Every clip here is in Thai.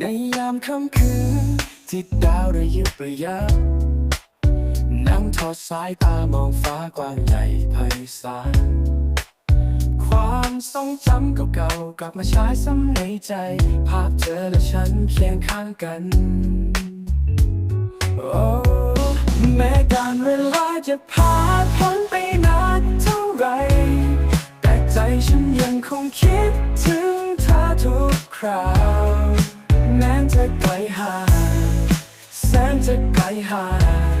ในยามค่ำคืนที่ดาวระยิบระยับนั่งทอดสายตามองฟ้ากว้างใหญ่ไพศาลความทรงจำเก่าๆกลับมาฉายซ้ำในใจ ภาพเธอและฉันเคียงข้างกันโอ้แม้การเวลาจะผ่านพ้นไปนานเท่าไร แต่ใจฉันยังคงคิดถึงเธอทุกคราว แม้จะไกลห่างแสนจะไกลห่าง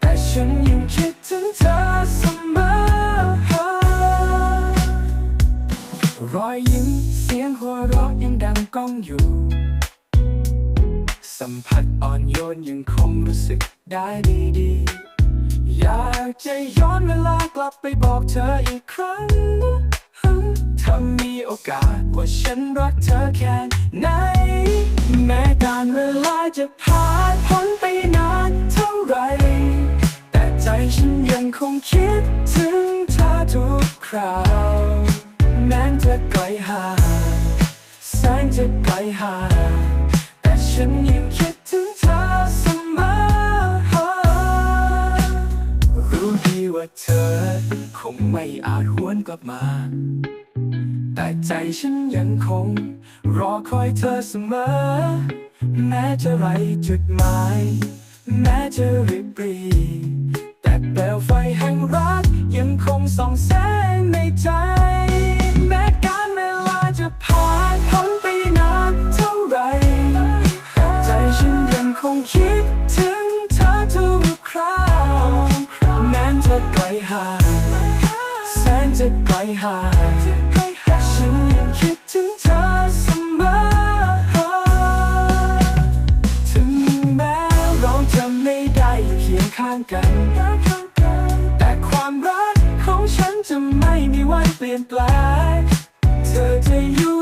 แต่ฉันยังคิดถึงเธอเสมอ รอยยิ้มเสียงหัวเราะยังดังก้องอยู่ สัมผัสอ่อนโยนยังคงรู้สึกได้ดีดีอยากจะย้อนเวลากลับไปบอกเธออีกครั้ง ถ้ามีโอกาสว่าฉันรักเธอแค่ไหน แม้การเวลาจะผ่านพ้นไปนานเท่าไร แต่ใจฉันยังคงคิดถึงเธอทุกคราว แม้จะไกลห่างแสนจะไกลห่างแต่ฉันยังคิดถึงเธอเสมอ รู้ดีว่าเธอ คงไม่อาจหวนกลับมา ใจฉันยังคง รอคอยเธอเสมอ แม้จะไรจุดหมาย แม้จะริบหรี แต่เปลวไฟแห่งรักยังคงส่องแสงในใจ แม้การเวลาจะผ่านพ้นไปนานเท่าไหร่ใจฉันยังคงคิดถึงเธอทุกคราวแม้จะไกลห่างแสนจะไกลห่างแต่ฉันยัง คิดถึงเธอเสมอถึงแม้เราจะไม่ได้อยู่เคียงข้างกัน แต่ความรักของฉันจะไม่มีวันเปลี่ยนแปลง เธอจะอยู่